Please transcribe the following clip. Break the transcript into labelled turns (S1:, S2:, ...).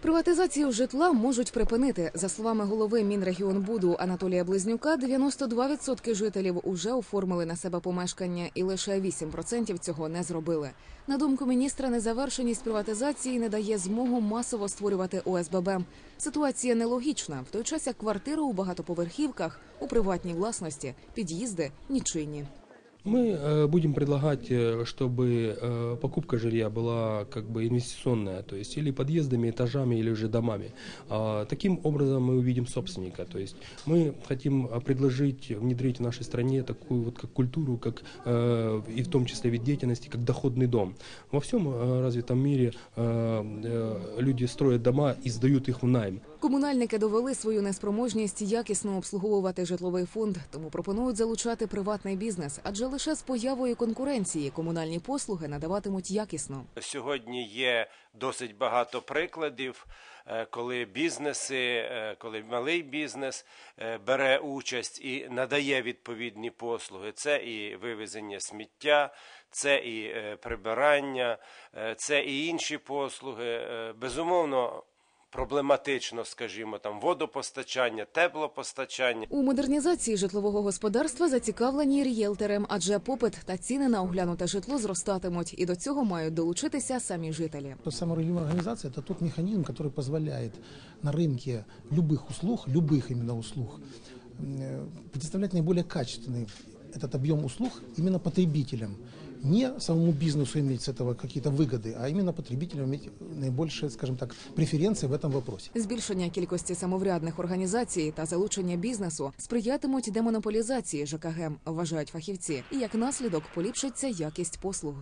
S1: Приватизацію житла можуть припинити. За словами голови Мінрегіонбуду Анатолія Близнюка, 92% жителів уже оформили на себе помешкання, і лише 8% цього не зробили. На думку міністра, незавершеність приватизації не дає змогу масово створювати ОСББ. Ситуація нелогічна. В той час як квартири у багатоповерхівках у приватній власності, під'їзди нічийні.
S2: Мы э, будем предлагать, э, чтобы э, покупка жилья была как бы инвестиционная, то есть или подъездами, этажами, или уже домами. А, Таким образом мы увидим собственника. То есть мы хотим э, предложить внедрить в нашей стране такую вот как культуру, как э, и в том числе вид деятельности, как доходный дом. Во всем э, развитом мире э, э, люди строят дома и сдают их в найм.
S1: Комунальники довели свою неспроможність якісно обслуговувати житловий фонд, тому пропонують залучати приватний бізнес, адже лише з появою конкуренції комунальні послуги надаватимуть якісно.
S3: Сьогодні є досить багато прикладів, е, коли бізнеси, е, коли малий бізнес е, бере участь і надає відповідні послуги. Це і вивезення сміття, це і прибирання, це і інші послуги. Безумовно, проблематично, скажімо, там водопостачання, теплопостачання.
S1: У модернізації житлового господарства зацікавлені рієлтерам, адже попит та ціни на оглянуте житло зростатимуть, і до цього мають долучитися самі жителі.
S4: То саморегулируемая организация – это тот механизм, который позволяет на рынке любых услуг, любых именно услуг, э, предоставлять наиболее качественный этот объем услуг именно потребителям. Не самому бизнесу иметь с этого какие-то выгоды, а именно потребителям иметь наибольшие, скажем так, преференции в этом вопросе.
S1: Збільшення кількості самоврядних організацій та залучення бізнесу сприятимуть демонополізації ЖКГ, вважають фахівці, і як наслідок поліпшиться якість послуг.